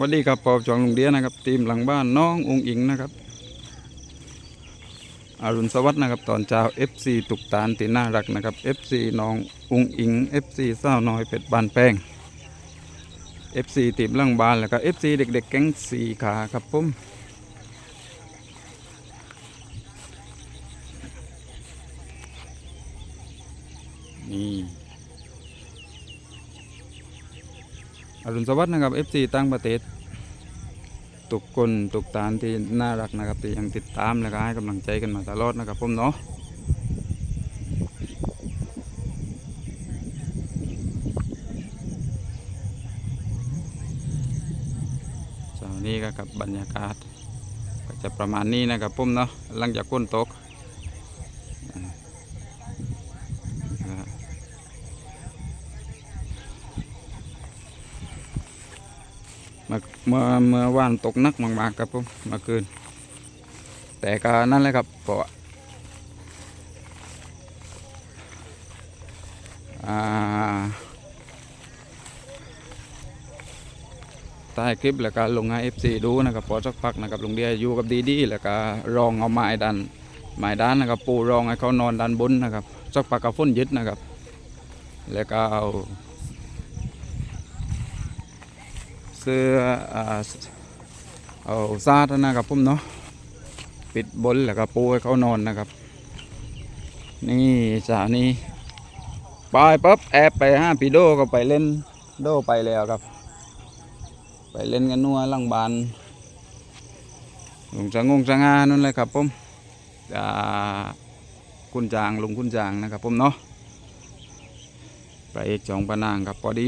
วัสดีครับปอบจองลุงเดียนะครับทีมหลังบ้านน้ององอิงนะครับอรุณสวัสดิ์นะครับตอนเช้า FC ตุกตาลตีน่ารักนะครับ FC น้ององอิง FC สาน้อยเป็ดบานแป้ง FC ทีมหลังบ้านแล้วก็ FC เด็กๆ แก๊งสี่ขาครับผมนี่ อรุณสวัสดิ์นะครับ FC ตั้งประเทศตุกคนตุกตานที่น่ารักนะครับที่ยังติดตามและก็ให้กำลังใจกันมาตลอดนะครับผมเนาะนี้ก็กับบรรยากาศ ก็จะประมาณนี้นะครับผมเนาะหลังจากก้นตกอ่าอ่า เมื่อเมื่อเมื่อวานตกนักมากๆครับผมเมื่อคืน แต่ก็นั่นแหละครับเพราะว่าอ่าใต้คลิปแล้วก็ลงให้ FC ดูนะครับพอสักพักนะครับลุงเดียอยู่กับดีดีๆแล้วก็รองเอาไม้ดันไม้ด้านนะครับปูรองให้เขานอนด้านบนนะครับสักพักก็ฝนยึดนะครับ แล้วก็เอา เสื้อเอาซาดนะครับผมเนาะปิดบนแล้วก็ปูให้เขานอนนะครับ นี่จานี่ไปปั๊บแอบไปห้าปีโดก็ไปเล่นโดไปแล้วครับ ไปเล่นกันนัวหลังบานลงสังงงสังงานั่นเลยครับผมอ่าคุณจางลุงคุณจางนะครับผมเนาะไปเอกจองปะนางครับพอดี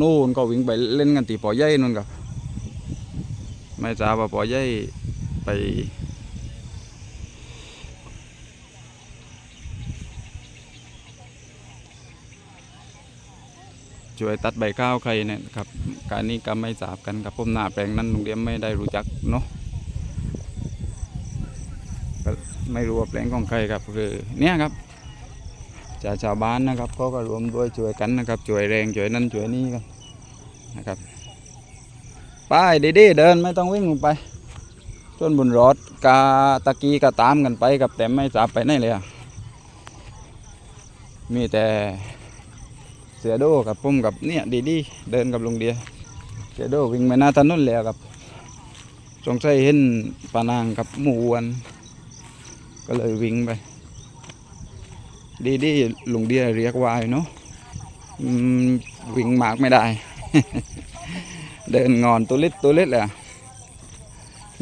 นู่นก็วิ่งไปเล่นกันตีปอใหญ่นู่นครับไม่ทราบว่าปอใหญ่ไปช่วยตัดใบข้าวใครเนี่ยครับการนี้ก็ไม่ทราบกันครับผมหน้าแปลงนั้นโรงเรียนไม่ได้รู้จักเนาะไม่รู้ว่าแปลงของใครครับคือเนี่ยครับ จากชาวบ้านนะครับเขาก็รวมด้วยช่วยกันนะครับช่วยแรงช่วยนั่นช่วยนี่กันนะครับไปดีๆเดินไม่ต้องวิ่งลงไปต้นบุญรอดกาตะกี้ก็ตามกันไปกับแต่ไม่จับไปไหนเลยอะมีแต่เสือโดกับปุ้มกับเนี่ยดีๆเดินกับลุงเดียเสือโดวิ่งไปหน้าถนนแล้วครับสงสัยเห็นปานางกับหมูอ้วนก็เลยวิ่งไป ดีดีลุงเดียเรียกวายเนาะวิ่งมากไม่ได้ เดินงอนตัวเล็กตัวเล็กเละ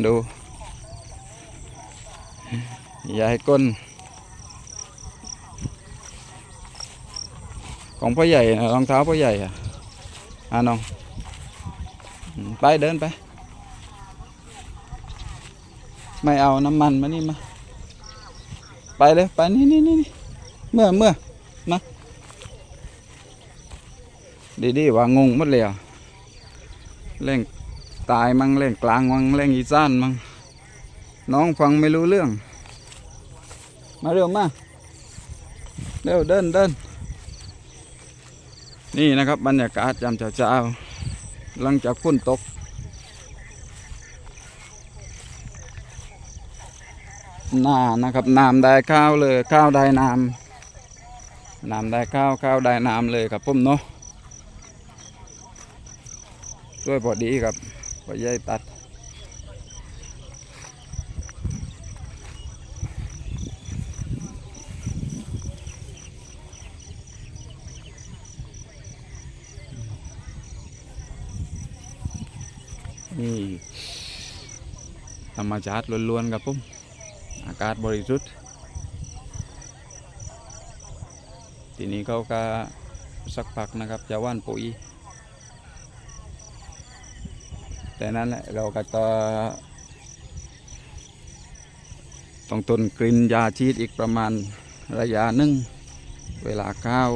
ดูยาให้ก้น ของพ่อใหญ่รองเท้าพ่อใหญ่อะอะน้อง ไปเดินไป ไม่เอาน้ำมันมานี่มา ไปเลย ไปนี่นี่นี่ เมื่อเมื่อมาดีดีว่างงหมดเลยอะเร่งตายมั่งเร่งกลางมั่งเร่งอีสานมั่งน้องฟังไม่รู้เรื่อง มาเร็วมาเร็วเดินเดินนี่นะครับบรรยากาศยามเช้าๆหลังจากฝนตกน้านะครับน้ำได้ข้าวเลยข้าวได้น้ำ น้ำได้ข้าวข้าวได้น้ำเลยครับผมเนาะช่วยพอดีครับพอใหญ่ตัดนี่ธรรมชาติล้วนๆครับผมอากาศบริสุทธิ์ ทีนี้เขาก็สักพักนะครับจะว่านปุ๋ย แต่นั้นแหละเราก็จะต้องต้นกลิ่นยาชีดอีกประมาณระยะหนึ่งเวลาข้าว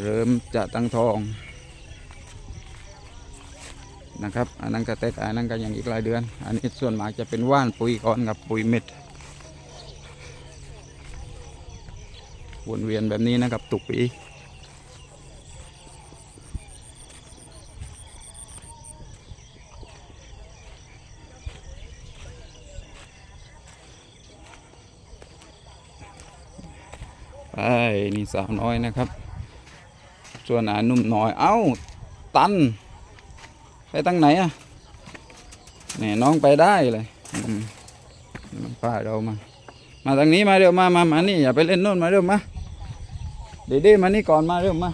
เริ่มจะตั้งทองนะครับ อันนั้นก็แตกอันนั้นก็ยังอีกหลายเดือน อันนี้ส่วนมากจะเป็นว่านปุ๋ยก่อนกับปุ๋ยเม็ด วนเวียนแบบนี้นะครับตุกปีไปนี่สาวน้อยนะครับ ส่วนอานุ่มน้อย เอ้า ตัน ไปตั้งไหนอะนี่น้องไปได้เลยป้าเรามา มาทางนี้มาเร็วมามามานี่อย่าไปเล่นโน่นมาเร็วมา เด็ดๆมานี่ก่อนมาเร็วมา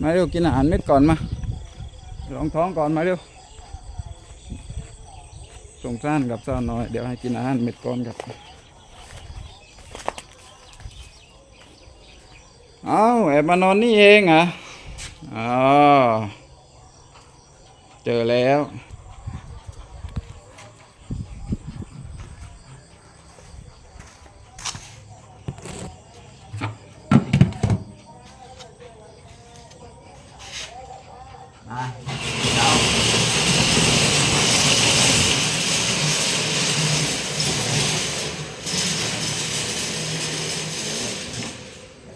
มาเร็วกินอาหารเม็ดก่อนมาลองท้องก่อนมาเร็วสงสารกับสาวน้อย เดี๋ยวให้กินอาหารเม็ดก่อนครับเอาแอบมานอนนี่เองเหรอะอ๋อเจอแล้ว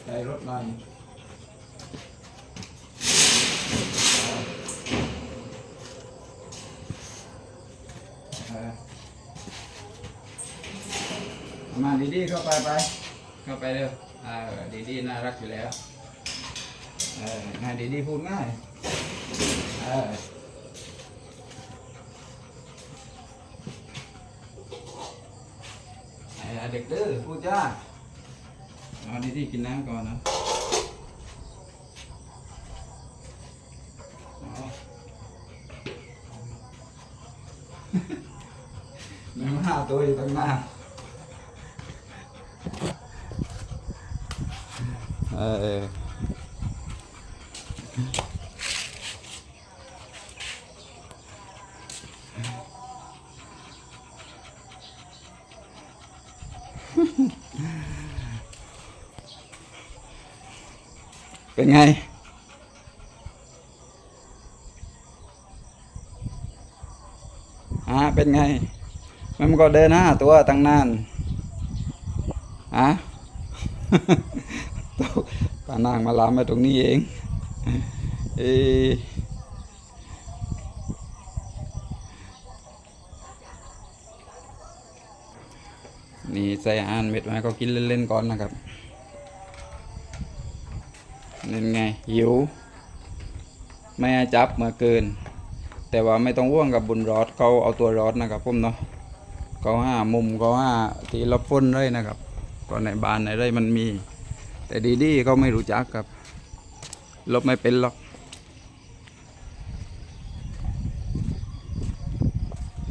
ใส่รถมันมาดีๆเข้าไปไป เข้าไปเร็วเออดีๆน่ารักอยู่แล้วเออง่ายดีๆพูดง่าย เออไอ้เด็กดื้อพูดจ้าเอาดีๆกินน้ำก่อนนะเอาแม่มาตัวอยู่ตั้งหน้าเออ เป็นไงอ่าเป็นไง มันก็เดินห้าตัวตั้งนานอะปานางมาลามมาตรงนี้เองเอนี่ใส่อาหารเม็ดมาก็กินเล่นๆก่อนนะครับ นี่ไงหิว ไม่จับเมาเกิน แต่ว่าไม่ต้องว่วงกับบุญรอดเขาเอาตัวรอดนะครับผมเนาะเขาห้ามุมเขาห้าทีละพ้นเลยนะครับก็ในบ้านในไร่มันมี แต่ดีดีเขาไม่รู้จักครับ ลบไม่เป็นหรอก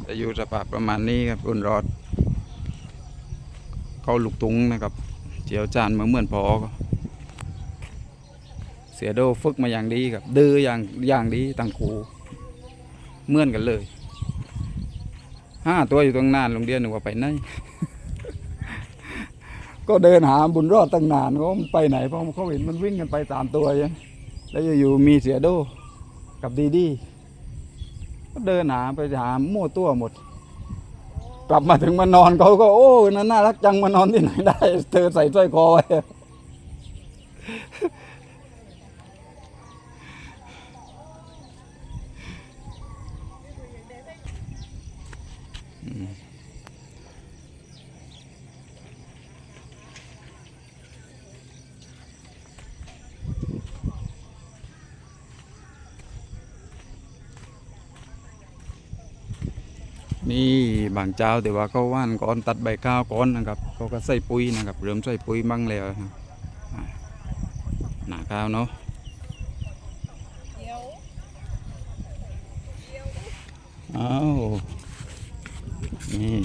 จะอยู่สภาพประมาณนี้ครับบุญรอดเขาลูกตุงนะครับเจียวจานเหมือนเหมือนพอ เสียโดฝึกมาอย่างดีครับ ดื้ออย่างอย่างดีตั้งครูเมื่อนกันเลยห้าตัวอยู่ตรงนานโรงเรียนหนูว่าไปไหนก็เดินหาบุญรอดตั้งนานเขาไปไหนเพราะเขาเห็นมันวิ่งกันไปตามตัวยังแล้วอยู่ๆมีเสียโดกับดีดีก็เดินหาไปหามั่วตัวหมด กลับมาถึงมานอนเขาก็โอ้นั่นน่ารักจังมานอนที่ไหนได้ เธอใส่สร้อยคอไว้ นี่บางเจ้าแต่ว่าเขาว่านก่อนตัดใบข้าวก่อนนะครับเขาก็ใส่ปุ๋ยนะครับเริ่มใส่ปุ๋ยบ้างแล้วหนาข้าวเนาะอ้าวนี่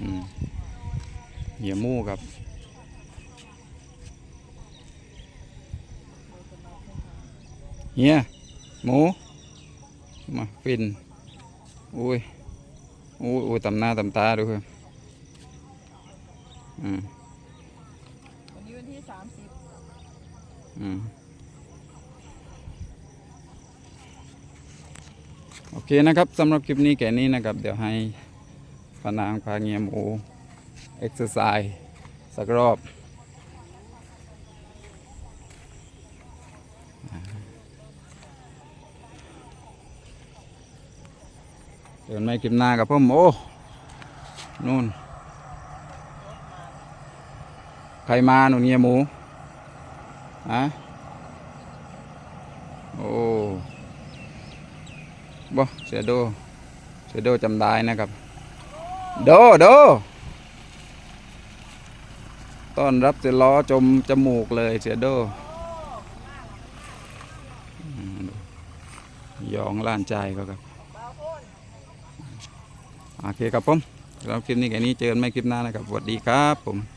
อืมเหี่ยมูครับ เฮียหมูมาฟินอุ้ยอุ้ยอุ้ยตำหน้าตำตาดูครับอืมวันนี้วันที่สามสิบอืมโอเคนะครับสำหรับคลิปนี้แค่นี้นะครับ เดี๋ยวให้พนางพาเงียหมูเอ็กซ์ไซส์สักรอบ เดินไม่คลิปหน้ากับผมโอ้นู่น ใครมาหนูเนี่ยหมูอะโอ้บ่เสียโดเสียโดจำได้นะครับ โดโดต้อนรับเสียล้อจมจมูกเลยเสียโดยองล้านใจก็ครับ โอเคครับผมสำหรับคลิปนี้แค่นี้เจอกันไม่คลิปหน้านะครับสวัสดีครับผม